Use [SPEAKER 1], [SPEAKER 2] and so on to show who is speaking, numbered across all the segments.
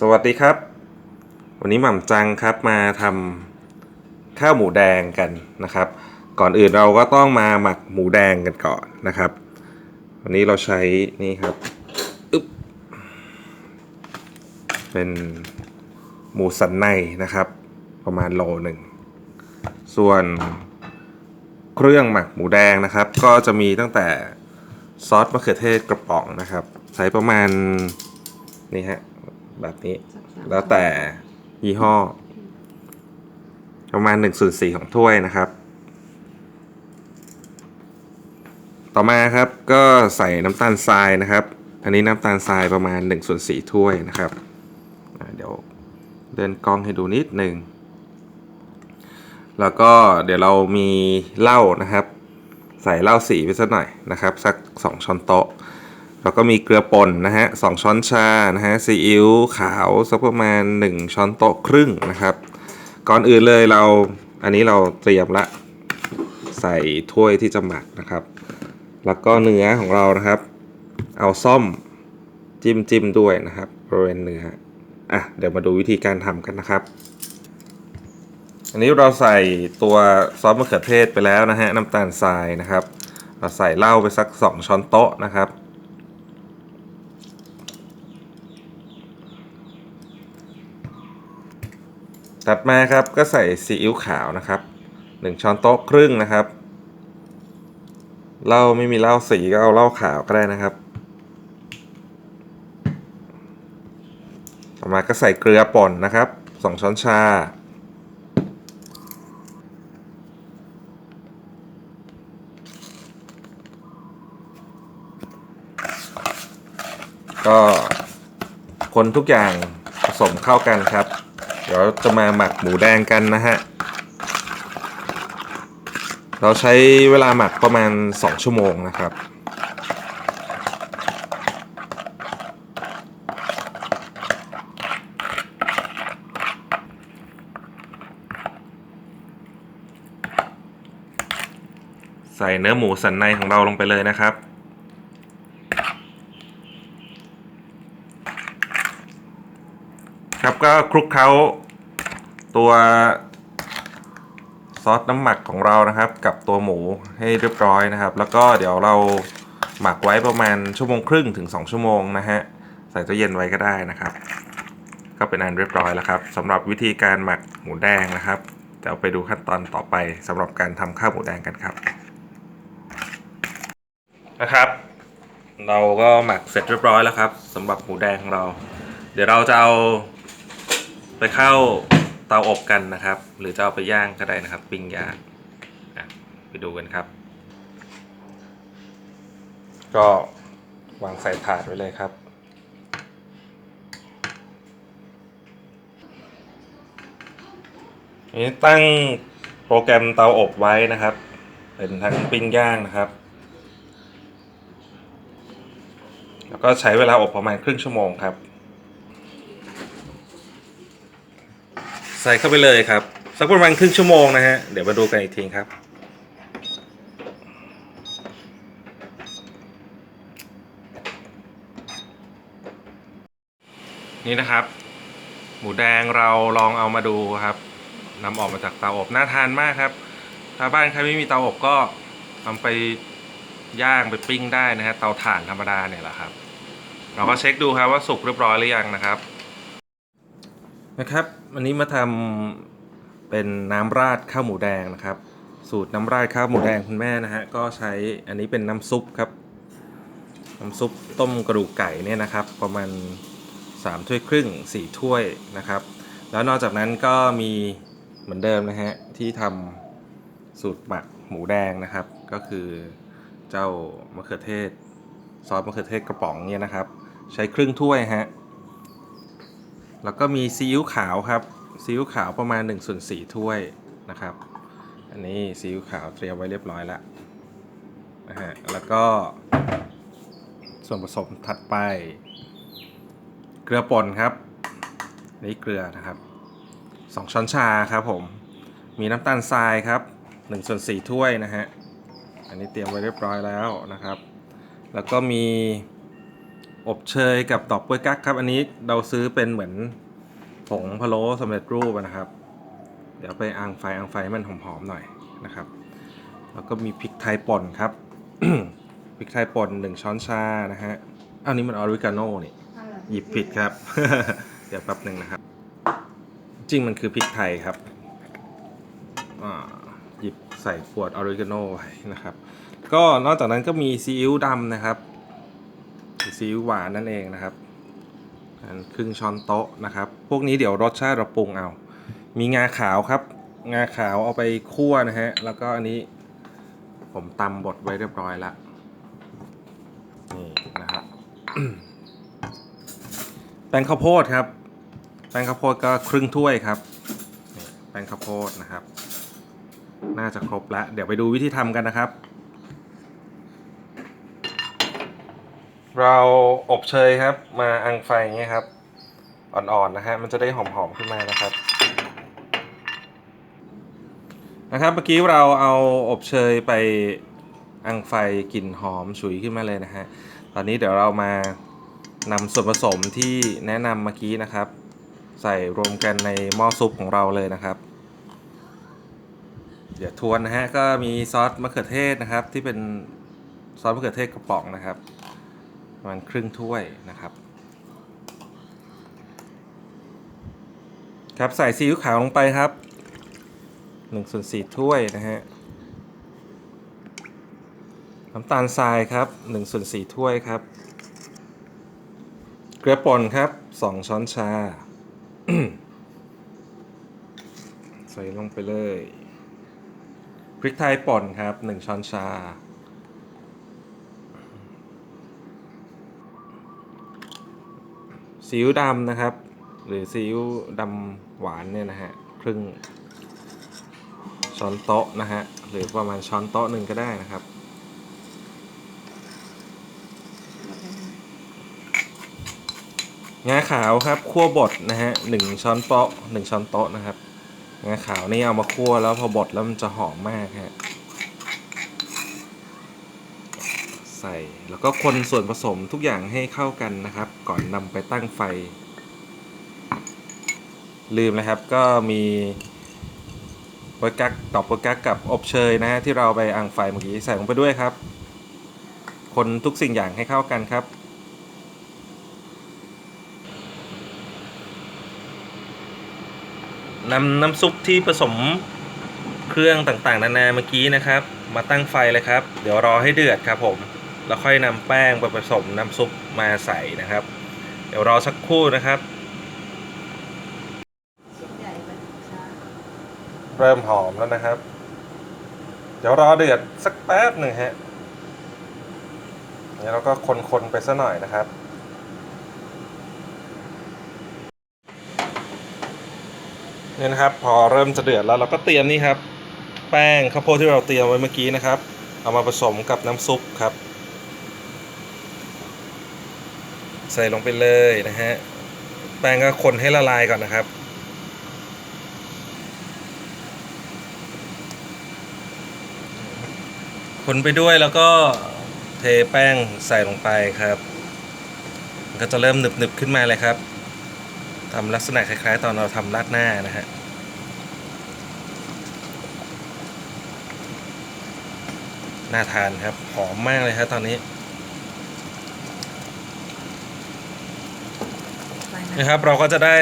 [SPEAKER 1] สวัสดีครับ วันนี้หม่ำจังครับมาทำข้าวหมูแดงกันนะครับ ก่อนอื่นเราก็ต้องมาหมักหมูแดงกันก่อนนะครับ วันนี้เราใช้นี่ครับอึ๊บเป็นหมูสันในนะครับ ประมาณโลหนึ่ง ส่วนเครื่องหมักหมูแดงนะครับ ก็จะมีตั้งแต่ซอสมะเขือเทศกระป๋องนะครับ ใช้ประมาณนี่ฮะ แบบนี้ แล้วแต่ยี่ห้อ ประมาณ1ส่วน4ของถ้วยนะครับ ต่อมาครับก็ใส่น้ำตาลทรายนะครับ อันนี้น้ำตาลทรายประมาณ1ส่วน4ถ้วยนะครับอ่าเดี๋ยวเดินกล้องให้ดูนิดหนึ่งแล้วก็เดี๋ยวเรามีเหล้านะครับ ใส่เหล้าสีไปสักหน่อยนะครับ สัก 2ช้อนโต๊ะ แล้วก็มีเกลือป่นนะฮะสองช้อนชานะฮะซีอิ๊วขาวสักประมาณ 1 ช้อนโต๊ะครึ่งนะครับ ก่อนอื่นเลยเราอันนี้เราเตรียมละใส่ถ้วยที่จะหมักนะครับ แล้วก็เนื้อของเรานะครับ เอาซ่อมจิ้มจิ้มด้วยนะครับบริเวณเนื้ออะเดี๋ยวมาดูวิธีการทำกันนะครับ อันนี้เราใส่ตัวซอสมะเขือเทศไปแล้วนะฮะน้ำตาลทรายนะครับ เราใส่เหล้าไปสัก 2 ช้อนโต๊ะนะครับ ถัดมาครับก็ใส่ซีอิ๊วขาวนะครับ 1 ช้อนโต๊ะครึ่งนะครับเหล้าไม่มีเหล้าสีก็เอาเหล้าขาวก็ได้นะครับ ต่อมาก็ใส่เกลือป่นนะครับ 2 ช้อนชา ก็คนทุกอย่างผสมเข้ากันครับ เดี๋ยวจะมาหมักหมูแดงกันนะฮะ เราใช้เวลาหมักประมาณ 2 ชั่วโมงนะครับ ใส่เนื้อหมูสันในของเราลงไปเลยนะครับ ครับก็คลุกเคล้าตัวซอสน้ำหมักของเรานะครับ กับตัวหมูให้เรียบร้อยนะครับ แล้วก็เดี๋ยวเราหมักไว้ประมาณชั่วโมงครึ่งถึง 2 ชั่วโมงนะฮะใส่ตู้เย็นไว้ก็ได้นะครับ ก็เป็นอันเรียบร้อยแล้วครับสำหรับวิธีการหมักหมูแดงนะครับเดี๋ยวไปดูขั้นตอนต่อไปสำหรับการทำข้าวหมูแดงกันครับนะครับ เราก็หมักเสร็จเรียบร้อยแล้วครับสำหรับหมูแดงของเรา เดี๋ยวเราจะเอา ไปเข้าเตาอบกันนะครับ หรือจะเอาไปย่างก็ได้นะครับ ปิ้งย่างไปดูกันครับ ก็วางใส่ถาดไว้เลยครับนี้ตั้งโปรแกรมเตาอบไว้นะครับ เป็นทั้งปิ้งย่างนะครับ แล้วก็ใช้เวลาอบประมาณครึ่งชั่วโมงครับ ใส่เข้าไปเลยครับ สักประมาณครึ่งชั่วโมงนะฮะ เดี๋ยวมาดูกันอีกทีครับ นี่นะครับ หมูแดงเราลองเอามาดูครับนำออกมาจากเตาอบน่าทานมากครับ ถ้าบ้านใครไม่มีเตาอบก็ทำไปย่างไปปิ้งได้นะฮะเตาถ่านธรรมดาเนี่ยแหละครับ เราก็เช็คดูครับว่าสุกเรียบร้อยหรือยังนะครับ นะครับวันนี้มาทำเป็นน้ำราดข้าวหมูแดงนะครับ สูตรน้ำราดข้าวหมูแดงคุณแม่นะฮะก็ใช้อันนี้เป็นน้ำซุปครับ น้ำซุปต้มกระดูกไก่เนี่ยนะครับ ประมาณ3ถ้วยครึ่ง4ถ้วยนะครับ แล้วนอกจากนั้นก็มีเหมือนเดิมนะฮะที่ทำสูตรหมักหมูแดงนะครับ ก็คือเจ้ามะเขือเทศซอสมะเขือเทศกระป๋องเนี่ยนะครับ ใช้ครึ่งถ้วยฮะ แล้วก็มีซีอิ๊วขาวครับซีอิ๊วขาวประมาณ1ส่วน4ถ้วยนะครับ อันนี้ซีอิ๊วขาวเตรียมไว้เรียบร้อยแล้วนะฮะแล้วก็ส่วนผสมถัดไป เกลือป่นครับ นี่เกลือนะครับ 2 ช้อนชาครับผม มีน้ำตาลทรายครับ1ส่วน4ถ้วยนะฮะ อันนี้เตรียมไว้เรียบร้อยแล้วนะครับ แล้วก็มี อบเชยกับดอกกล้วยกั๊กครับ อันนี้เราซื้อเป็นเหมือนผงพะโล้สำเร็จรูปนะครับ เดี๋ยวไปอังไฟอังไฟมันหอมๆหน่อยนะครับ แล้วก็มีพริกไทยป่นครับพริกไทยป่นหนึ่งช้อนชานะฮะอ้าวนี่มันออริกาโน่นี่หยิบผิดครับ เดี๋ยวแป๊บหนึ่งนะครับ จริงมันคือพริกไทยครับอ่าหยิบใส่ขวดออริกาโน่ไว้นะครับ ก็นอกจากนั้นก็มีซีอิ๊วดำนะครับ ซีอิ๊วหวานนั่นเองนะครับครึ่งช้อนโต๊ะนะครับ พวกนี้เดี๋ยวรสชาติเราปรุงเอา มีงาขาวครับ งาขาวเอาไปคั่วนะฮะ แล้วก็อันนี้ผมตำบดไว้เรียบร้อยละนี่นะครับแป้งข้าวโพดครับ แป้งข้าวโพดก็ครึ่งถ้วยครับ แป้งข้าวโพดนะครับ น่าจะครบแล้ว เดี๋ยวไปดูวิธีทำกันนะครับ เราอบเชยครับ มาอังไฟงเงี้ยครับ อ่อนๆนะฮะมันจะได้หอมๆขึ้นมานะครับ นะครับเมื่อกี้เราเอาอบเชยไปอังไฟกลิ่นหอมฉุยขึ้นมาเลยนะฮะตอนนี้เดี๋ยวเรามานำส่วนผสมที่แนะนำเมื่อกี้นะครับ ใส่รวมกันในหม้อซุปของเราเลยนะครับเดี๋ยวทวนนะฮะก็มีซอสมะเขือเทศนะครับ ที่เป็นซอสมะเขือเทศกระป๋องนะครับ ประมาณครึ่งถ้วยนะครับ ครับใส่ซีอิ๊วขาวลงไปครับ1ส่วน4ถ้วยนะฮะน้ำตาลทรายครับ1ส่วน4ถ้วยครับ เกลือป่นครับ 2 ช้อนชา ใส่ลงไปเลย พริกไทยป่นครับ 1 ช้อนชา ซีอิ๊วดำนะครับ หรือซีอิ๊วดำหวานเนี่ยนะฮะครึ่งช้อนโต๊ะนะฮะหรือประมาณช้อนโต๊ะหนึ่งก็ได้นะครับ งาขาวครับคั่วบดนะฮะหนึ่งช้อนโต๊ะหนึ่งช้อนโต๊ะนะครับงาขาวนี่เอามาคั่วแล้วพอบดแล้วมันจะหอมมากฮะ ใส่ แล้วก็คนส่วนผสมทุกอย่างให้เข้ากันนะครับ ก่อนนำไปตั้งไฟ ลืมนะครับก็มีโปรกักตอบโปรกักกับอบเชยนะฮะที่เราไปอ่างไฟเมื่อกี้ใส่ลงไปด้วยครับ คนทุกสิ่งอย่างให้เข้ากันครับนำน้ำซุปที่ผสมเครื่องต่างๆ นานาเมื่อกี้นะครับ มาตั้งไฟเลยครับ เดี๋ยวรอให้เดือดครับผม แล้วค่อยนำแป้งไปผสมน้ำซุปมาใส่นะครับ เดี๋ยวรอสักครู่นะครับ
[SPEAKER 2] เริ่
[SPEAKER 1] มหอมแล้วนะครับ เดี๋ยวรอเดือดสักแป๊บหนึ่งฮะนี่เราก็คนๆไปสักหน่อยนะครับเนี่ยนะครับพอเริ่มจะเดือดแล้วเราก็เตรียมนี่ครับ แป้งข้าวโพดที่เราเตรียมไว้เมื่อกี้นะครับ เอามาผสมกับน้ำซุปครับ ใส่ลงไปเลยนะฮะ แป้งก็คนให้ละลายก่อนนะครับ คนไปด้วยแล้วก็เทแป้งใส่ลงไปครับมันก็จะเริ่มหนึบๆขึ้นมาเลยครับทำลักษณะคล้าย ๆ ตอนเราทำราดหน้านะฮะน่าทานครับหอมมากเลยครับตอนนี้
[SPEAKER 2] ไฟ นะ
[SPEAKER 1] ครับ เราก็จะได้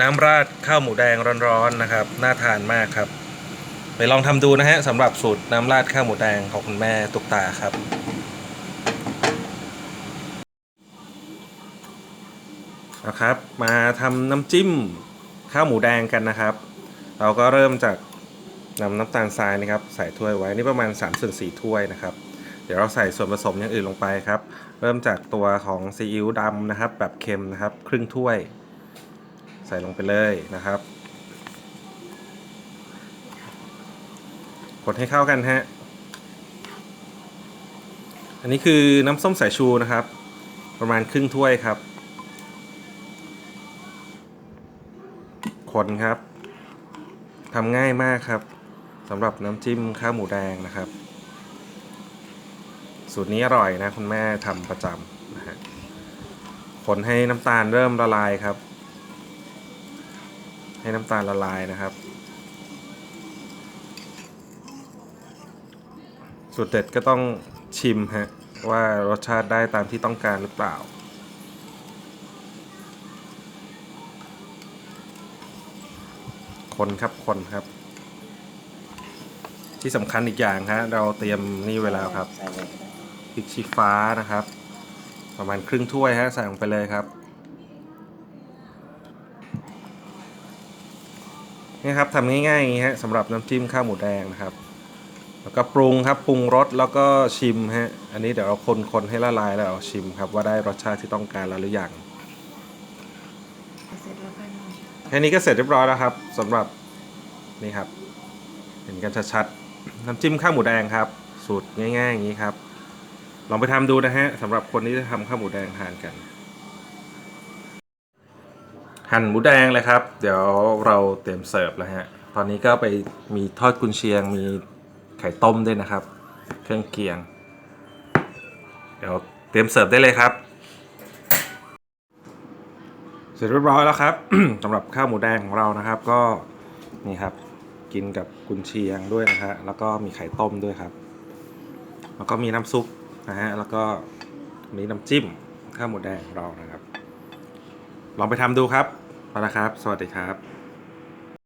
[SPEAKER 1] น้ำราดข้าวหมูแดงร้อนๆนะครับ น่าทานมากครับ ไปลองทำดูนะฮะสำหรับสูตรน้ำราดข้าวหมูแดงของคุณแม่ตุกตาครับนะครับ มาทำน้ำจิ้มข้าวหมูแดงกันนะครับ เราก็เริ่มจากนำน้ำตาลทรายนะครับ ใส่ถ้วยไว้นี่ประมาณ3ส่วน4ถ้วยนะครับ เดี๋ยวเราใส่ส่วนผสมอย่างอื่นลงไปครับ เริ่มจากตัวของซีอิ๊วดำนะครับ แบบเค็มนะครับ ครึ่งถ้วย ใส่ลงไปเลยนะครับกดให้เข้ากันฮะ อันนี้คือน้ำส้มสายชูนะครับ ประมาณครึ่งถ้วยครับ คนครับทำง่ายมากครับสำหรับน้ำจิ้มข้าวหมูแดงนะครับ สูตรนี้อร่อยนะ คุณแม่ทำประจำนะฮะคนให้น้ำตาลเริ่มละลายครับ ให้น้ำตาลละลายนะครับ สูตรเด็ดก็ต้องชิมฮะว่ารสชาติได้ตามที่ต้องการหรือเปล่าคนครับคนครับ ที่สำคัญอีกอย่างฮะเราเตรียมนี่ไว้แล้วครับ
[SPEAKER 2] ใส่เลยก็ได้
[SPEAKER 1] พริกชี้ฟ้านะครับ ประมาณครึ่งถ้วยฮะใส่ลงไปเลยครับนี่ครับทำง่ายๆอย่างนี้ฮะสำหรับน้ำจิ้มข้าวหมูแดงนะครับ แล้วก็ปรุงครับปรุงรสแล้วก็ชิมฮะอันนี้เดี๋ยวเราคนๆให้ละลายแล้วเอาชิมครับว่าได้รสชาติที่ต้องการแล้วหรือยัง
[SPEAKER 2] แค่อยนอน
[SPEAKER 1] แค่นี้ก็เสร็จเรียบร้อยแล้วครับสำหรับนี่ครับเห็นกันชัดๆน้ำจิ้มข้าวหมูแดงครับ สูตรง่ายๆอย่างนี้ครับ ลองไปทำดูนะฮะสำหรับคนที่จะทำข้าวหมูแดงทานกัน หั่นหมูแดงเลยครับ เดี๋ยวเราเตรียมเสิร์ฟแล้วฮะ ตอนนี้ก็ไปมีทอดกุนเชียง มีไข่ต้มด้วยนะครับ เครื่องเคียง เดี๋ยวเตรียมเสิร์ฟได้เลยครับ เสร็จเรียบร้อยแล้วครับสำหรับข้าวหมูแดงของเรานะครับ ก็นี่ครับกินกับกุนเชียงด้วยนะฮะแล้วก็มีไข่ต้มด้วยครับ แล้วก็มีน้ำซุป นะฮะ แล้วก็มีน้ำจิ้มข้าวหมูแดงของเรานะครับ ลองไปทำดูครับเอละครับ สวัสดีครับ